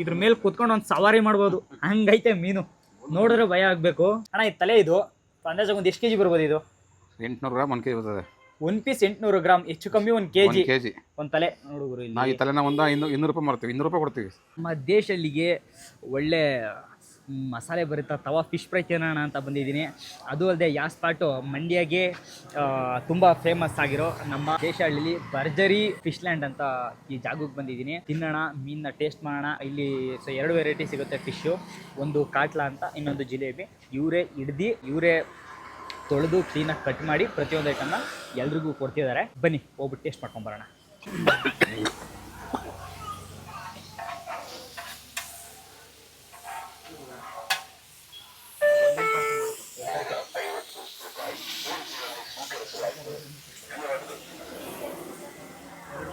ಇದ್ರ ಮೇಲೆ ಕುತ್ಕೊಂಡು ಒಂದು ಸವಾರಿ ಮಾಡ್ಬೋದು. ಹಂಗೈತೆ ಮೀನು. ನೋಡಿದ್ರೆ ಭಯ ಆಗ್ಬೇಕು. ಅಣ್ಣ ಈ ತಲೆ ಇದು. ಅಂದಾಜಾಗ ಒಂದು ಎಷ್ಟು ಕೆಜಿ ಬರ್ಬೋದು ಇದು? ಎಂಟ್ನೂರು ಗ್ರಾಮ್ ಒಂದು ಕೆಜಿ ಬರ್ತದೆ. ಒಂದ್ ಪೀಸ್ ಎಂಟ್ನೂರು ಗ್ರಾಮ್. ಹೆಚ್ಚು ಕಮ್ಮಿ ಒಂದು ಕೆ ಜಿ ಒಂದು ಕೆ ಜಿ ಒಂದು ತಲೆ. ನೋಡುಗರು ಇಲ್ಲಿ. ನಾವು ಈ ತಲೆನ ಒಂದು ಇನ್ನೂ ಇನ್ನೂರು ರೂಪಾಯಿ ಮಾಡ್ತೀವಿ ಇನ್ನೂರು ರೂಪಾಯಿ ಕೊಡ್ತೀವಿ. ನಮ್ಮ ದೇಶಲ್ಲಿಗೆ ಒಳ್ಳೆ ಮಸಾಲೆ ಬರುತ್ತಾ, ತವಾ ಫಿಶ್ ಫ್ರೈ ತಿನ್ನೋಣ ಅಂತ ಬಂದಿದ್ದೀನಿ. ಅದು ಅಲ್ಲದೆ ಯಾವ ಸ್ಪಾಟು ಮಂಡ್ಯಗೆ ತುಂಬ ಫೇಮಸ್ ಆಗಿರೋ ನಮ್ಮ ದೇಶಹಳ್ಳಿಲಿ ಭರ್ಜರಿ ಫಿಶ್ ಲ್ಯಾಂಡ್ ಅಂತ ಈ ಜಾಗಕ್ಕೆ ಬಂದಿದ್ದೀನಿ. ತಿನ್ನೋಣ, ಮೀನನ್ನ ಟೇಸ್ಟ್ ಮಾಡೋಣ. ಇಲ್ಲಿ ಸೊ ಎರಡು ವೆರೈಟಿ ಸಿಗುತ್ತೆ ಫಿಶ್ಶು ಒಂದು ಕಾಟ್ಲಾ ಅಂತ, ಇನ್ನೊಂದು ಜಿಲೇಬಿ. ಇವರೇ ಹಿಡ್ದು, ಇವರೇ ತೊಳೆದು ಕ್ಲೀನಾಗಿ ಕಟ್ ಮಾಡಿ ಪ್ರತಿಯೊಂದು ಐಟಮ್ನ ಎಲ್ರಿಗೂ ಕೊಡ್ತಿದ್ದಾರೆ. ಬನ್ನಿ, ಹೋಗ್ಬಿಟ್ಟು ಟೇಸ್ಟ್ ಮಾಡ್ಕೊಂಬರೋಣ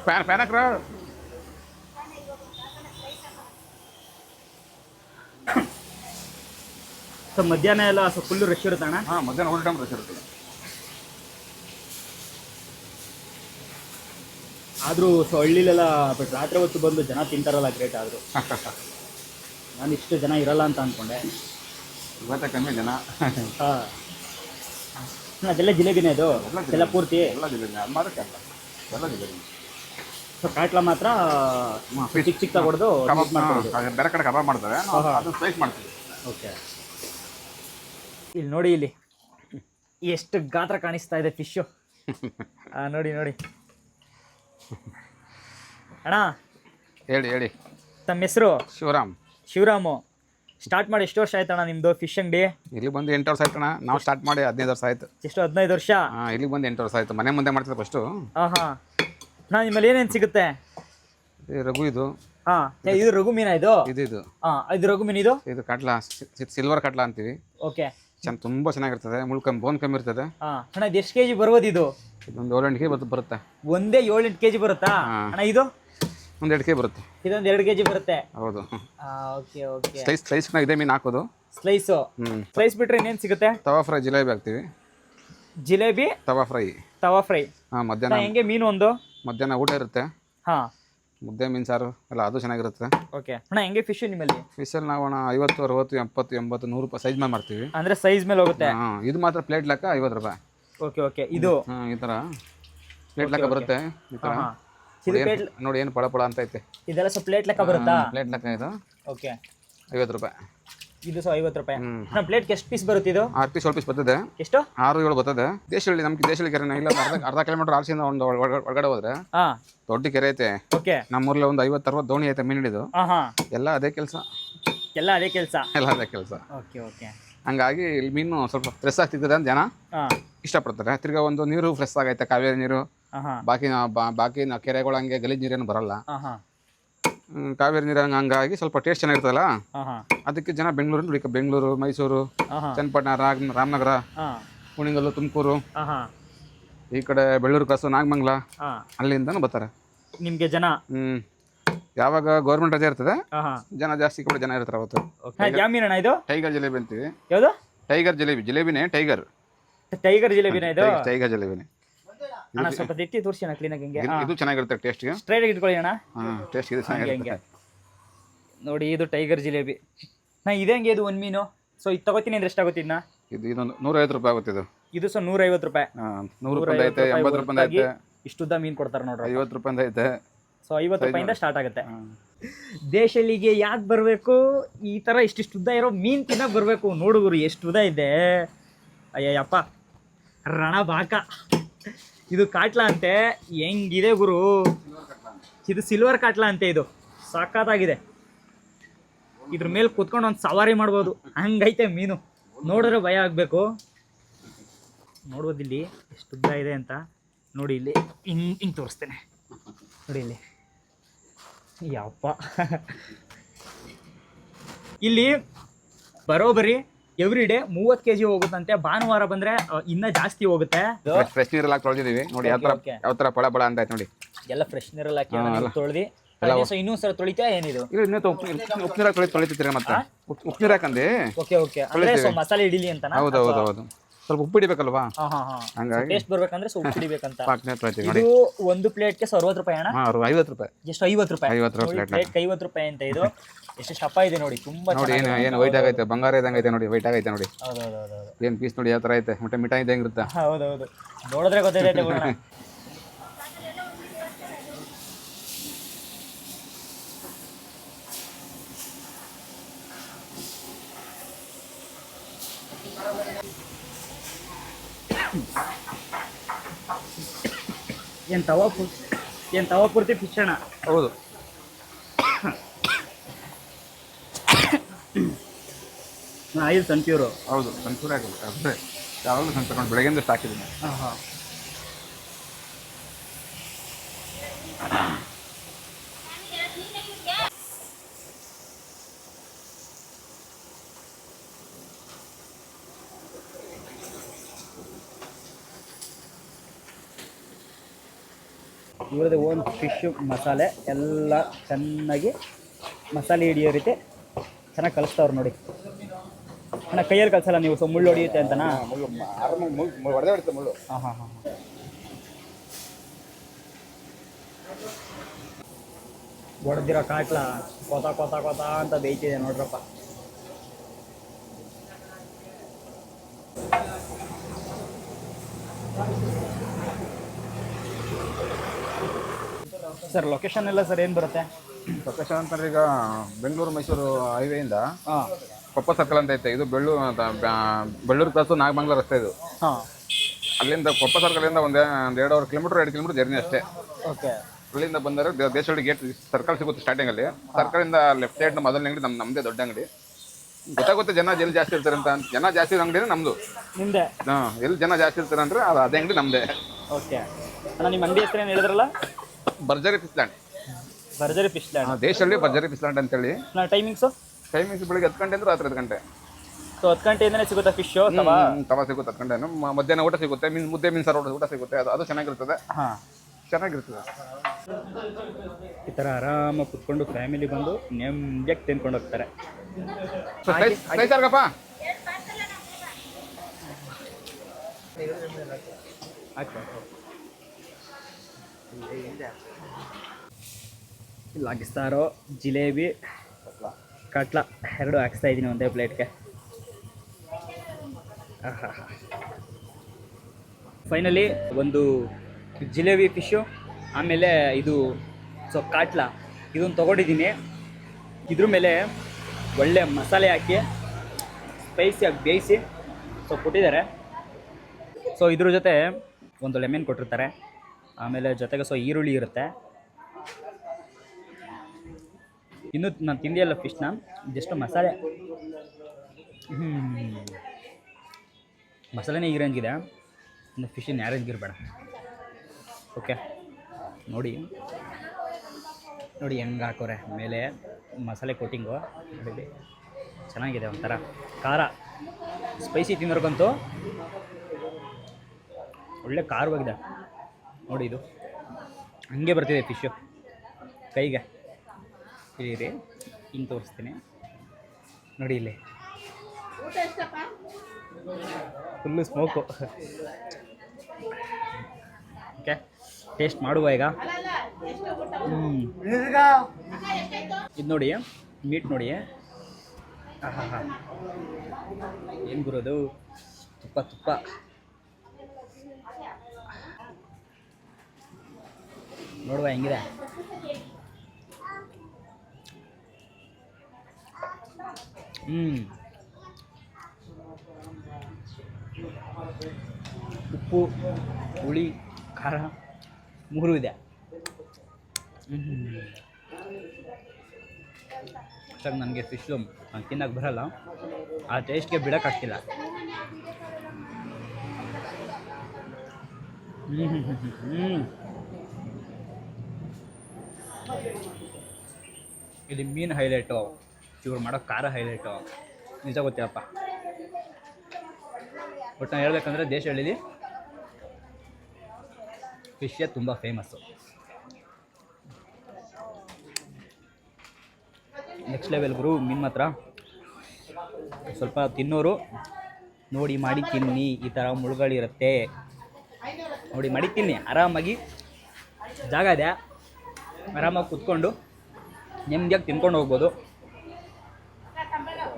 ಫ್ಯಾನ್ ಫ್ಯಾನ್ ಹಾಕ್ರ ಸೊ ಮಧ್ಯಾಹ್ನ ಎಲ್ಲ ಸ್ವಲ್ಪ ಫುಲ್ಲು ರಶ್ ಇರುತ್ತೆ ಅಣ್ಣ? ಹಾಂ ಮಧ್ಯಾಹ್ನ ಒಂದು ಟೈಮ್ ರಶ್ ಇರುತ್ತೆ. ಆದರೂ ಸೊ ಹಳ್ಳಿಲೆಲ್ಲ ಬಟ್ ರಾತ್ರಿ ಹೊತ್ತು ಬಂದು ಜನ ತಿಂತಾರಲ್ಲ ಗ್ರೇಟ್ ಆದರೂ. ನಾನು ಇಷ್ಟು ಜನ ಇರಲ್ಲ ಅಂತ ಅಂದ್ಕೊಂಡೆ ಇವತ್ತ ಕಮ್ಮಿ ಜನ. ಹಾಂ. ಅದೆಲ್ಲ ಜಿಲೇಬಿನೇ ಅದು? ಎಲ್ಲ ಪೂರ್ತಿ? ಎಲ್ಲ ಜಿಲೇಬಿ ಅದು ಕೆಲ ಎಲ್ಲ ಜಿಲೇಬಿ. ಸೊ ಕಾಟ್ಲ ಮಾತ್ರ ಚಿಕ್ಕ ಚಿಕ್ಕ ಹೊಡೆದು ಕಬಾಬ್ ಬೇರೆ ಕಡೆ ಕಬಾಬ್ ಮಾಡ್ತಾರೆ. ನಾವು ಅದನ್ನ ಸ್ಲೈಸ್ ಮಾಡ್ತೀವಿ. ಓಕೆ. ಇಲ್ಲಿ ನೋಡಿ ಇಲ್ಲಿ. ಎಷ್ಟು ಗಾತ್ರ ಕಾಣಿಸ್ತಾ ಇದೆ ಫಿಶ್ಶು ನೋಡಿ ನೋಡಿ. ಅಣ್ಣ. ಹೇಳಿ ಹೇಳಿ. ತಮ್ಮ ಹೆಸರು? ಶಿವರಾಮ್. ಶಿವರಾಮು. ಸ್ಟಾರ್ಟ್ ಮಾಡಿ ಎಷ್ಟು ವರ್ಷ ಆಯ್ತಣ್ಣ ನಿಮ್ದು ಫಿಶ್ ಅಂಗಡಿ? ಇಲ್ಲಿ ಬಂದು ಎಂಟು ವರ್ಷ ಆಯ್ತಣ್ಣ. ನಾವು ಸ್ಟಾರ್ಟ್ ಮಾಡಿ ಹದಿನೈದು ವರ್ಷ ಆಯ್ತು. ಎಷ್ಟು ಹದಿನೈದು ವರ್ಷ? ಇಲ್ಲಿ ಬಂದು ಎಂಟು ವರ್ಷ ಆಯ್ತು. ಮನೆ ಮುಂದೆ ಮಾಡ್ತಿದ್ದೆ ಫಸ್ಟು ಹಾಂ ಹಾಂ ನಾ ನಿಮ್ಮಲ್ಲಿ ಏನೇನು ಸಿಗುತ್ತೆ? ರಘು ಇದು. ಹಾ ಇದು ರಘು ಮೀನಾ ಇದು? ಇದು ಇದು. ಹಾ ಇದು ರಘು ಮೀನು ಇದು? ಇದು ಕಟ್ಲ ಸಿಲ್ವರ್ ಕಟ್ಲ ಅಂತೀವಿ. ಓಕೆ. ಚೆನ್ನ ತುಂಬ ಚೆನ್ನಾಗಿರ್ತದೆ. ಮುಳ್ಕಂ ಕಮ್ಮಿ ಬೋನ್ ಕಮ್ಮಿ ಇರ್ತದೆ. ಹಾ ಅಣ್ಣ ಇದು ಎಷ್ಟು ಕೆ ಜಿ ಬರ್ಬೋದು ಇದು? ಇದೊಂದು ಏಳು ಎಂಟು ಕೆ ಬರುತ್ತೆ. ಬರುತ್ತೆ ಒಂದೇ ಏಳು ಎಂಟು ಕೆ ಜಿ ಬರುತ್ತಾ. ಅಣ್ಣ ಇದು? ಒಂದು ಎರಡು ಕೆ ಬರುತ್ತೆ. ಇದೊಂದು ಎರಡು ಕೆಜಿ ಬರುತ್ತೆ? ಹೌದು. Okay okay. ಸ್ಲೈಸ್ ಸ್ಲೈಸ್ನ ಇದೇ ಮೀನು ಹಾಕೋದು. ಸ್ಲೈಸು ಹ್ಞೂ ಸ್ಲೈಸ್ ಬಿಟ್ರೆ ಇನ್ನೇನು ಸಿಗುತ್ತೆ? ತವಾ ಫ್ರೈ ಜಿಲೇಬಿ ಹಾಕ್ತೀವಿ. ಜಿಲೇಬಿ? ತವಾ ಫ್ರೈ. ತವಾ ಫ್ರೈ. ಹಾಂ ಮಧ್ಯಾಹ್ನ. ಹೆಂಗೆ ಮೀನು ಒಂದು? ಮಧ್ಯಾಹ್ನ ಊಟ ಇರುತ್ತೆ. ಹಾಂ. ಮುದ್ದೆ ಮೀನ್ಸಾರು ಎಲ್ಲ ಅದು ಚೆನ್ನಾಗಿರುತ್ತೆ. ಓಕೆ ಅಣ್ಣ ಹೆಂಗೆ ಫಿಶ್ ನಿಮ್ಮಲ್ಲಿ? ಫಿಶಲ್ಲಿ ನಾವು ಅಣ್ಣ ಐವತ್ತು ಅರವತ್ತು ಎಪ್ಪತ್ತು ಎಂಬತ್ತು ನೂರು ರೂಪಾಯಿ ಸೈಜ್ ಮೇಲೆ ಮಾಡ್ತೀವಿ. ಅಂದ್ರೆ ಸೈಜ್ ಮೇಲೆ ಹೋಗುತ್ತೆ? ಹಾಂ ಇದು ಮಾತ್ರ ಪ್ಲೇಟ್ ಲೆಕ್ಕ ಐವತ್ತು ರೂಪಾಯಿ. ಓಕೆ ಓಕೆ ಇದು? ಹಾಂ ಈ ಥರ ಪ್ಲೇಟ್ ಲೆಕ್ಕ ಬರುತ್ತೆ ಈ ಥರ ಇದು ನೋಡಿ ಪ್ಲೇಟ್ ಏನು- ನೋಡಿ ಏನು ಪಳ ಪಳ ಅಂತ ಐತೆ. ಇದೆಲ್ಲ ಸ್ವಲ್ಪ ಪ್ಲೇಟ್ ಲೆಕ್ಕ ಬರುತ್ತಾ? ಪ್ಲೇಟ್ ಲೆಕ್ಕ ಇದು. ಓಕೆ ಐವತ್ತು ರೂಪಾಯಿ. ಇದು ಸೊ ಐವತ್ತು ರೂಪಾಯಿ. ನಮ್ಮ ಪ್ಲೇಟ್ ಪ್ಲೇಟ್ಗೆ ಎಷ್ಟು ಪೀಸ್ ಬರುತ್ತೆ ಇದು? ಆರು ಪೀಸ್ ಏಳು ಪೀಸ್ ಬರ್ತದೆ. ಎಷ್ಟು? ಆರು ಏಳು ಬರ್ತದೆ. ದೇಶದಲ್ಲಿ ನಮ್ಗೆ ದೇಶದಲ್ಲಿ ಕೆರೆ ಇಲ್ಲ ಅರ್ಧ ಅರ್ಧ ಕಿಲೋಮೀಟರ್ ಆರ್ಸಿಂದ ಒಂದು ಒಳಗಡೆ ಹೋದ್ರೆ ಹಾಂ. ದೊಡ್ಡ ಕೆರೆ ಐತೆ. ಓಕೆ. ನಮ್ಮೂರಲ್ಲಿ ಒಂದು ಐವತ್ತು ಅರವತ್ತು ದೋಣಿ ಐತೆ ಮೀನು ಹಿಡಿದು. ಎಲ್ಲ ಅದೇ ಕೆಲಸ. ಎಲ್ಲ ಅದೇ ಕೆಲಸ? ಎಲ್ಲ ಅದೇ ಕೆಲಸ. Okay okay. ಹಂಗಾಗಿ ಇಲ್ಲಿ ಮೀನು ಸ್ವಲ್ಪ ಫ್ರೆಶ್ ಆಗ್ತಿರ್ತದೆ ಅಂತ ಜನ ಇಷ್ಟಪಡ್ತಾರೆ. ತಿರ್ಗಾ ಒಂದು ನೀರು ಫ್ರೆಶ್ ಆಗೈತೆ ಕಾವೇರಿ ನೀರು. ಬಾಕಿ ಬಾಕಿ ಕೆರೆಗಳು ಹಂಗೆ ಗಲೀಜು ನೀರೇನು ಬರಲ್ಲ. ಕಾವೇರಿ ನೀರು ಹಂಗೆ ಹಂಗಾಗಿ ಸ್ವಲ್ಪ ಟೇಸ್ಟ್ ಚೆನ್ನಾಗಿರ್ತದಲ್ಲ? ಅದಕ್ಕೆ ಜನ ಬೆಂಗಳೂರಿಂದ ಹುಡುಕ ಬೆಂಗಳೂರು ಮೈಸೂರು ಚನ್ನಪಟ್ಟಣ ರಾಮ್ ರಾಮನಗರ ಕುಣಿಗಲ್ಲು ತುಮಕೂರು. ಈ ಕಡೆ ಬೆಳ್ಳೂರು ಕಾಸು ನಾಗಮಂಗಲ ಅಲ್ಲಿಂದನು ಬರ್ತಾರೆ. ನಿಮಗೆ ಜನ? ಹ್ಮ್. ಯಾವಾಗ ಗೌರ್ಮೆಂಟ್ ರಜೆ ಇರ್ತದೆ ಜನ ಜಾಸ್ತಿ ಕೂಡ ಜನ ಇರ್ತಾರೆ ಅವತ್ತು. ಹಾಂ ಯಾವ ಮೀನಣ್ಣ ಇದು? ಟೈಗರ್ ಜಿಲೇಬಿ ಅಂತೀವಿ. ಯಾವುದು? ಟೈಗರ್ ಜಿಲೇಬಿ ಜಿಲೇಬಿನೇ ಟೈಗರ್. ಟೈಗರ್ ಜಿಲೇಬಿನೇ ಇದು? ಟೈಗರ್ ಜಿಲೇಬಿನೇ. ಅಣ್ಣ ಸ್ವಲ್ಪ ತಿಟ್ಟಿ ತೋರಿಸಿ ಅಣ್ಣ ಕ್ಲೀನಾಗಿ ಹಿಂಗೆ. ಇದು- ಚೆನ್ನಾಗಿರುತ್ತೆ ಟೇಸ್ಟ್ಗೆ ಸ್ಟ್ರೈಟ್ ಇಟ್ಕೊಳ್ಳಿ ಅಣ್ಣ. ಹಾಂ ಟೇಸ್ಟ್ ಇದು ಚೆನ್ನಾಗಿರುತ್ತೆ ನೋಡಿ ಇದು ಟೈಗರ್ ಜಿಲೇಬಿ. ನಾ ಇದೆ ಹಂಗೆ ಇದು ಒಂದು ಮೀನು? ಸೊ ಇದು ತಗೋತೀನಿ ಅಂದ್ರೆ ಎಷ್ಟಾಗುತ್ತಿದ್ನ ಇದು ಇದೊಂದು ನೂರೈವತ್ತು ರೂಪಾಯಿ ಆಗುತ್ತೆ ಇದು. ಇದು ಸೊ ನೂರೈವತ್ತು ರೂಪಾಯಿ. ಹಾಂ ನೂರು ರೂಪಾಯಿ ಐತೆ ಎಂಬತ್ತು ರೂಪಾಯಿ ಐತೆ. ಇಷ್ಟುದ್ದ ಮೀನು ಕೊಡ್ತಾರೆ ನೋಡ್ರಿ ಐವತ್ತು ರೂಪಾಯಿ ಐತೆ. ಸೊ ಐವತ್ತು ರೂಪಾಯಿಂದ ಸ್ಟಾರ್ಟ್ ಆಗುತ್ತೆ. ದೇಶಲ್ಲಿಗೆ ಯಾಕೆ ಬರಬೇಕು? ಈ ಥರ ಇಷ್ಟಿಷ್ಟು ಉದ್ದ ಇರೋ ಮೀನು ತಿನ್ನ ಬರಬೇಕು. ನೋಡುಗುರು ಎಷ್ಟು ಉದ್ದ ಇದೆ. ಅಯ್ಯಯ್ಯಪ್ಪ ರಣ ಬಾಕ ಇದು ಕಾಟ್ಲಾ ಅಂತೆ. ಹೆಂಗಿದೆ ಗುರು? ಇದು ಸಿಲ್ವರ್ ಕಾಟ್ಲಾ ಅಂತೆ ಇದು. ಸಕ್ಕತ್ತಾಗಿದೆ ಇದ್ರ ಮೇಲೆ ಕುತ್ಕೊಂಡು ಒಂದು ಸವಾರಿ ಮಾಡ್ಬೋದು. ಹಂಗೈತೆ ಮೀನು. ನೋಡಿದ್ರೆ ಭಯ ಆಗಬೇಕು. ನೋಡ್ಬೋದು ಇಲ್ಲಿ ಎಷ್ಟು ಉದ್ದ ಇದೆ ಅಂತ. ನೋಡಿ ಇಲ್ಲಿ ಹಿಂಗೆ ಹಿಂಗೆ ತೋರಿಸ್ತೇನೆ. ನೋಡಿ ಇಲ್ಲಿ. ಯಪ್ಪ. ಇಲ್ಲಿ ಬರೋಬರಿ ಎವ್ರಿ ಡೇ ಮೂವತ್ತು ಕೆ ಜಿ ಹೋಗುತ್ತಂತೆ. ಭಾನುವಾರ ಬಂದ್ರೆ ಇನ್ನ ಜಾಸ್ತಿ ಹೋಗುತ್ತೆ. ಫ್ರೆಶ್ ನೀರೆಲ್ಲ ತೊಳೆದಿದ್ದೀವಿ. ನೋಡಿ ಯಾವ ಥರ Okay, okay. ಯಾವ ಥರ ಪಳ ಪಳ ಅಂತ ಆಯ್ತು ನೋಡಿ. ಎಲ್ಲ ಫ್ರೆಶ್ ನೀರ್ ಹಾಕಿ. ತೊಳೆದಿ. ಇನ್ನೂ ಸಲ ತೊಳಿತಾ ಏನಿದು? ಇಲ್ಲ ಇನ್ನೂ ಉಪ್ಪು ಉಪ್ಪು ನೀರಾಗ ತೊಳಿ ತೊಳಿತಿರ್ತೀರ ಮತ್ತೆ? ಉಪ್ಪು ಉಪ್ಪು ನೀರು ಹಾಕಂದು ಓಕೆ ಓಕೆ ಅಂದ್ರೆ ಸೊ ಮಸಾಲೆ ಹಿಡಿಲಿ ಅಂತನಾ? ಹೌದು ಹೌದು ಹೌದು. ಸ್ವಲ್ಪ ಉಪ್ಪು ಹಿಡಿಬೇಕಲ್ವಾ? ಹಾ ಹಾ ಹಾ. ಹಂಗಾಗಿ ಟೇಸ್ಟ್ ಬರ್ಬೇಕಂದ್ರೆ ಸೊ ಉಪ್ಪು ಹಿಡಿಬೇಕಂತ. ಪಾಕ್ನೇ ತೊಳಿತೀವಿ ನೋಡಿ. ಇದು ಒಂದು ಪ್ಲೇಟ್ಗೆ ಸೊ ಅರವತ್ತು ರೂಪಾಯಿ ಅಣ್ಣ. ಹಾಂ ಐವತ್ತು ರೂಪಾಯಿ. ಎಷ್ಟು ಐವತ್ತು ರೂಪಾಯಿ? ಐವತ್ತು ರೂಪಾಯಿ ಪ್ಲೇಟ್ ಐವತ್ತು ರೂಪಾಯಿ ಅಂತ ಇದು. ಎಷ್ಟು ಶಪ ಇದೆ ನೋಡಿ ತುಂಬಾ ನೋಡಿ ಏನು ಏನು ವೈಟ್ ಆಗೈತೆ ಬಂಗಾರ ಇದ್ದಂಗೆ ಐತೆ ನೋಡಿ ವೈಟ್ ಆಗೈತೆ ನೋಡಿ. ಹೌದೌದೌದು. ಏನು ಪೀಸ್ ನೋಡಿ ಯಾವ ತರ ಐತೆ ಮತ್ತೆ ಮಿಠಾಯಿ ಇದ್ದಂಗೆ ಇರುತ್ತೆ? ಹೌದೌದು. ನೋಡಿದ್ರೆ ಗೊತ್ತೈತೆ ಗುಣ ಏನು ತವಾ ಪು ಏನು ತವಾ ಪೂರ್ತಿ ಪಿಚ್ಚಣ ಹೌದು. ಆಯಿಲ್ ಸನ್ಪ್ಯೂರು ಹೌದು ಸನ್ಸೂರ್ ಆಗಿದೆ ಅದೇ ಯಾವಾಗಲೂ ಸನ್ ತಗೊಂಡು ಬೆಳಗ್ಗೆಯಿಂದ ಸಾಕಿದ್ದೀನಿ ಹಾಂ ಹಾಂ. ಇವ್ರದ್ದು ಓನ್ ಫಿಶ್ ಮಸಾಲೆ ಎಲ್ಲ ಚೆನ್ನಾಗಿ ಮಸಾಲೆ ಹಿಡಿಯೋ ರೀತಿ ಚೆನ್ನಾಗಿ ಕಲಿಸ್ತವ್ರು ನೋಡಿ. ಅಣ್ಣ ಕೈಯಲ್ಲಿ ಕಲ್ಸಲ್ಲ ನೀವು? ಸೊ ಮುಳ್ಳು ಹೊಡಿಯುತ್ತೆ ಅಂತನಾ? ಮುಳ್ಳು ಹೊಡೆದೇ ಹೊಡಿತು ಮುಳ್ಳು ಹಾಂ ಹಾಂ ಹಾಂ. ಹೊಡೆದಿರೋ ಕಾಟ್ಲ ಕೊತ ಕೊತ ಕೊತ ಅಂತ ಬೇಯ್ತಿದೆ ನೋಡ್ರಪ್ಪ. ಸರ್ ಲೊಕೇಶನ್ ಎಲ್ಲ ಸರ್ ಏನು ಬರುತ್ತೆ? ಲೊಕೇಶನ್ ಅಂತಂದ್ರೆ ಈಗ ಬೆಂಗಳೂರು ಮೈಸೂರು ಹೈವೇಯಿಂದ ಹಾಂ. ಕೊಪ್ಪ ಸರ್ಕಲ್ ಅಂತ ಐತೆ. ಇದು ಬೆಳ್ಳೂರು ಬೆಳ್ಳೂರು ಕ್ರಾಸು ನಾಗಮಂಗಲ ರಸ್ತೆ ಇದು. ಹಾಂ. ಅಲ್ಲಿಂದ ಕೊಪ್ಪ ಸರ್ಕಲಿಂದ ಒಂದು ಒಂದು ಎರಡೂವರೆ ಕಿಲೋಮೀಟರ್ ಎರಡು ಕಿಲೋಮೀಟರ್ ಜರ್ನಿ ಅಷ್ಟೇ. ಓಕೆ. ಅಲ್ಲಿಂದ ಬಂದರೆ ದೇ- ದೇಶವಾಳಿ ಗೇಟ್ ಸರ್ಕಲ್ ಸಿಗುತ್ತೆ ಸ್ಟಾರ್ಟಿಂಗಲ್ಲಿ ಸರ್ಕಲಿಂದ ಲೆಫ್ಟ್ ಸೈಡ್ ಮೊದಲನೇ ಅಂಗಡಿ ನಮ್ಮ ನಮ್ಮದೇ ದೊಡ್ಡ ಅಂಗಡಿ. ಗೊತ್ತಾಗುತ್ತೆ ಜನ ಎಲ್ಲಿ ಜಾಸ್ತಿ ಇರ್ತಾರೆ ಅಂತ. ಜನ ಜಾಸ್ತಿ ಇರೋ ಅಂಗಡಿನೇ ನಮ್ಮದು ನಿಮ್ಮದೇ ಹಾಂ ಎಲ್ಲಿ ಜನ ಜಾಸ್ತಿ ಇರ್ತಾರೆ ಅಂದರೆ ಅದು ಅದೇ ಅಂಗಡಿ ನಮ್ಮದೇ ಓಕೆ. ಅಣ್ಣ ನಿಮ್ಮ ಅಂಗಡಿ ಹೆಸರೇನು ಹೇಳಿದ್ರಲ್ಲ? ಭರ್ಜರಿ ಪಿಸ್ಲ್ಯಾಂಡ್ ಭರ್ಜರಿ ಪಿಸ್ಲ್ಯಾಂಡ್ ದೇಶದಲ್ಲಿ ಭರ್ಜರಿ ಪಿಸ್ಲ್ಯಾಂಡ್ ಅಂತೇಳಿ. ನಾ ಟೈಮಿಂಗ್ಸು ಟೈಮಿಂಗ್ಸ್ ಬೆಳಿಗ್ಗೆ ಹತ್ತು ಗಂಟೆ ಅಂದ್ರೆ ರಾತ್ರಿ ಹತ್ತು ಗಂಟೆ. ಸೊ ಹತ್ತು ಗಂಟೆಯಿಂದನೇ ಸಿಗುತ್ತಾ ಫಿಶ್ ತವಾ ತವಾ ಸಿಗುತ್ತೆ ಹತ್ತು ಗಂಟೆ ಮಧ್ಯಾಹ್ನ ಊಟ ಸಿಗುತ್ತೆ ಮೀನ್ ಮುದ್ದೆ ಮೀನ್ ಸಾರು ಊಟ ಸಿಗುತ್ತೆ. ಅದು ಅದು ಚೆನ್ನಾಗಿರ್ತದೆ. ಹಾಂ. ಚೆನ್ನಾಗಿರ್ತದೆ. ಈ ಥರ ಆರಾಮಾಗಿ ಕುತ್ಕೊಂಡು ಫ್ಯಾಮಿಲಿ ಬಂದು ನೆಮ್ಮದಿಯಾಗಿ ತಿನ್ಕೊಂಡು ಹೋಗ್ತಾರೆ. ಸೈ ಹಾಕಿಸ್ತಾರೋ ಜಿಲೇಬಿ ಕಟ್ಲ ಎರಡು ಹಾಕ್ಸ್ತಾ ಇದ್ದೀನಿ ಒಂದೇ ಪ್ಲೇಟ್ಗೆ. ಫೈನಲಿ ಒಂದು ಜಿಲೇಬಿ ಫಿಶು ಆಮೇಲೆ ಇದು ಸೊ ಕಾಟ್ಲ. ಇದನ್ನು ತೊಗೊಂಡಿದ್ದೀನಿ. ಇದ್ರ ಮೇಲೆ ಒಳ್ಳೆ ಮಸಾಲೆ ಹಾಕಿ ಸ್ಪೈಸಿಯಾಗಿ ಬೇಯಿಸಿ ಸೊ ಕೊಟ್ಟಿದ್ದಾರೆ. ಸೊ ಇದ್ರ ಜೊತೆ ಒಂದು ಲೆಮನ್ ಕೊಟ್ಟಿರ್ತಾರೆ. ಆಮೇಲೆ ಜೊತೆಗೆ ಸೊ ಈರುಳ್ಳಿ ಇರುತ್ತೆ. ಇನ್ನು ನಾನು ತಿಂದಿಯಲ್ಲ ಫಿಶ್ನ ಜಸ್ಟ್ ಮಸಾಲೆ. ಮಸಾಲೆನೇ ಈ ರೇಂಜ್ಗಿದೆ ಇನ್ನು ಫಿಶ್ ಯಾವ ರೇಂಜ್ಗೆ ಇರಬೇಡ. ಓಕೆ ನೋಡಿ. ನೋಡಿ ಹೆಂಗೆ ಹಾಕೋರೆ. ಮೇಲೆ ಮಸಾಲೆ ಕೋಟಿಂಗು ನೋಡಿ. ಚೆನ್ನಾಗಿದೆ ಒಂಥರ. ಖಾರ. ಸ್ಪೈಸಿ ತಿನ್ನೋರ್ಗಂತೂ ಒಳ್ಳೆ ಖಾರವಾಗಿದೆ. ನೋಡಿ ಇದು. ಹಂಗೆ ಬರ್ತಿದೆ ಫಿಶ್ಶು ಕೈಗೆ. ಇರಿ ಹಿಂಗೆ ತೋರಿಸ್ತೀನಿ. ನೋಡಿ ಇಲ್ಲಿ. ಫುಲ್ಲು ಸ್ಮೋಕು ಓಕೆ ಟೇಸ್ಟ್ ಮಾಡುವ ಈಗ. ಇದು ನೋಡಿ ಮೀಟ್ ನೋಡಿ. ಹಾಂ ಹಾಂ ಏನು ಗುರೋದು ತುಪ್ಪ ತುಪ್ಪ. ನೋಡುವ ಹೆಂಗಿದೆ? ಉಪ್ಪು, ಹುಳಿ, ಖಾರ ಮೂರು ಇದೆ. ಸರ್, ನನಗೆ ಫಿಶ್ ನಾನು ತಿನ್ನಕ್ಕೆ ಬರಲ್ಲ. ಆ ಟೇಸ್ಟ್ಗೆ ಬಿಡೋಕ್ಕಾಗ್ತಿಲ್ಲ ಹ್ಞೂ ಇಲ್ಲಿ ಮೀನು ಹೈಲೈಟು ಇವ್ರು ಮಾಡೋ ಖಾರ ಹೈಲೈಟು ನಿಜ ಗೊತ್ತಿಲ್ಲಪ್ಪ ಬಟ್ ನಾನು ಹೇಳ್ಬೇಕಂದ್ರೆ ದೇಶ ಹೇಳಿದಿ ಫಿಶೇ ತುಂಬ ಫೇಮಸ್ಸು ನೆಕ್ಸ್ಟ್ ಲೆವೆಲ್ ಗುರು ಮೀನು ಮಾತ್ರ ಸ್ವಲ್ಪ ತಿನ್ನೋರು ನೋಡಿ ಮಾಡಿ ತಿನ್ನಿ, ಈ ಥರ ಮುಳುಗಳಿರುತ್ತೆ. ನೋಡಿ ಮಾಡಿ ತಿನ್ನಿ, ಆರಾಮಾಗಿ ಜಾಗ ಇದೆ. ಆರಾಮಾಗಿ ಕುತ್ಕೊಂಡು ನೆಮ್ಮದಿಯಾಗಿ ತಿನ್ಕೊಂಡು ಹೋಗ್ಬೋದು.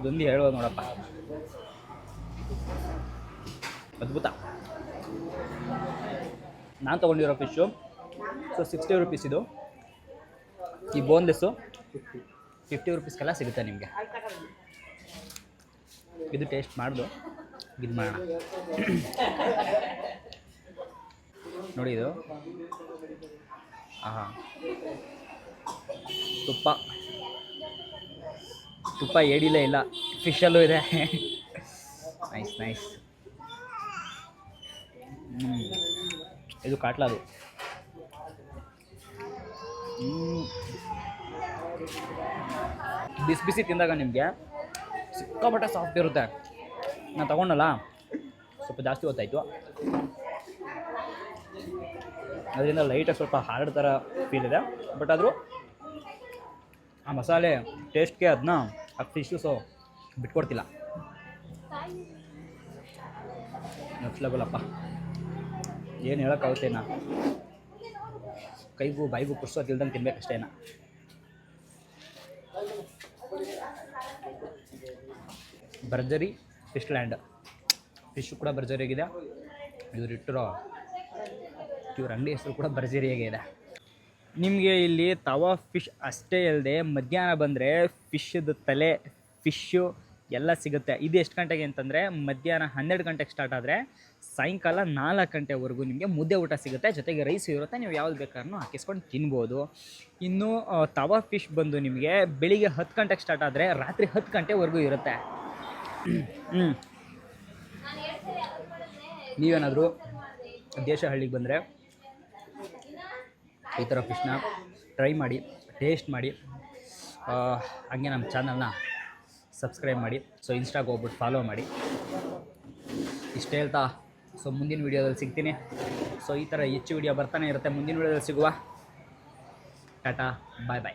ಅದೊಂದು ಹೇಳೋದು ನೋಡಪ್ಪ. ಅದ್ಭುತ. ನಾನು ತೊಗೊಂಡಿರೋ ಫಿಶು ಸೊ ಸಿಕ್ಸ್ಟಿ ರುಪೀಸ್ ಇದು. ಈ ಬೋನ್ಲೆಸ್ಸು ಫಿಫ್ಟಿ ರುಪೀಸ್ಗೆಲ್ಲ ಸಿಗುತ್ತೆ ನಿಮಗೆ. ಇದು ಟೇಸ್ಟ್ ಮಾಡ್ದು, ಇದು ಮಾಡೋಣ. ನೋಡಿ ಇದು. ಆಹಾ. ತುಪ್ಪ. ತುಪ್ಪ ಏಡಿಲೇ ಇಲ್ಲ. ಫಿಶಲ್ಲೂ ಇದೆ. ನೈಸ್ ನೈಸ್ ಇದು ಕಾಟ್ಲದು. ಬಿಸಿ ಬಿಸಿ ತಿಂದಾಗ ನಿಮಗೆ ಸಿಕ್ಕಾಪಟ್ಟೆ ಸಾಫ್ಟ್ ಇರುತ್ತೆ. ನಾನು ತಗೊಂಡಲ್ಲ. ಸ್ವಲ್ಪ ಜಾಸ್ತಿ ಹೊತ್ತಾಯಿತು. ಅದರಿಂದ ಲೈಟಾಗಿ ಸ್ವಲ್ಪ ಹಾರ್ಡ್ ಥರ ಫೀಲ್ ಇದೆ. ಬಟ್ ಆದರೂ ಆ ಮಸಾಲೆ ಟೇಸ್ಟ್ಗೆ ಅದನ್ನ ಆ ಇಷ್ಟು ಸೊ ಬಿಟ್ಕೊಡ್ತಿಲ್ಲ. ನೆಕ್ಸ್ಟ್ ಏನು ಹೇಳೋಕ್ಕಾಗುತ್ತೆ ನಾ ಕೈಗೂ ಬಾಯಿಗೂ ಪುರ್ಸೋತಿಲ್ದಂಗೆ ತಿನ್ಬೇಕಷ್ಟೇನ ಭರ್ಜರಿ ಫಿಶ್ ಲ್ಯಾಂಡ್. ಫಿಶು ಕೂಡ ಭರ್ಜರಿಯಾಗಿದೆ. ಇವ್ರು ಇಟ್ಟಿರೋ ಇವ್ರ ಅಂಗಡಿ ಹೆಸರು ಕೂಡ ಭರ್ಜರಿಯಾಗಿದೆ. ನಿಮಗೆ ಇಲ್ಲಿ ತವಾ ಫಿಶ್ ಅಷ್ಟೇ ಅಲ್ಲದೆ ಮಧ್ಯಾಹ್ನ ಬಂದರೆ ಫಿಶ್ದು ತಲೆ, ಫಿಶ್ಶು ಎಲ್ಲ ಸಿಗುತ್ತೆ. ಇದು ಎಷ್ಟು ಗಂಟೆಗೆ ಅಂತಂದರೆ ಮಧ್ಯಾಹ್ನ ಹನ್ನೆರಡು ಗಂಟೆಗೆ ಸ್ಟಾರ್ಟ್ ಆದರೆ ಸಾಯಂಕಾಲ ನಾಲ್ಕು ಗಂಟೆವರೆಗೂ ನಿಮಗೆ ಮುದ್ದೆ ಊಟ ಸಿಗುತ್ತೆ. ಜೊತೆಗೆ ರೈಸು ಇರುತ್ತೆ. ನೀವು ಯಾವ್ದು ಬೇಕಾದ್ರೂ ಹಾಕಿಸ್ಕೊಂಡು ತಿನ್ಬೋದು. ಇನ್ನು ತವಾ ಫಿಶ್ ಬಂದು ನಿಮಗೆ ಬೆಳಿಗ್ಗೆ ಹತ್ತು ಗಂಟೆಗೆ ಸ್ಟಾರ್ಟ್ ಆದರೆ ರಾತ್ರಿ ಹತ್ತು ಗಂಟೆವರೆಗೂ ಇರುತ್ತೆ. ನೀವೇನಾದರೂ ದೇಶ ಹಳ್ಳಿಗೆ ಬಂದರೆ ಈ ಥರ ಫಿಶ್ನ ಟ್ರೈ ಮಾಡಿ ಟೇಸ್ಟ್ ಮಾಡಿ ಹಂಗೆ ನಮ್ಮ ಚಾನಲ್ನ ಸಬ್ಸ್ಕ್ರೈಬ್ ಮಾಡಿ ಸೊ ಇನ್ಸ್ಟಾಗೆ ಹೋಗ್ಬಿಟ್ಟು ಫಾಲೋ ಮಾಡಿ. ಇಷ್ಟು ಹೇಳ್ತಾ ಸೊ ಮುಂದಿನ ವೀಡಿಯೋದಲ್ಲಿ ಸಿಗ್ತೀನಿ. ಸೊ ಈ ಥರ ಹೆಚ್ಚು ವೀಡಿಯೋ ಬರ್ತಾನೆ ಇರುತ್ತೆ, ಮುಂದಿನ ವೀಡಿಯೋದಲ್ಲಿ ಸಿಗುವ. ಟಾಟಾ ಬಾಯ್ ಬಾಯ್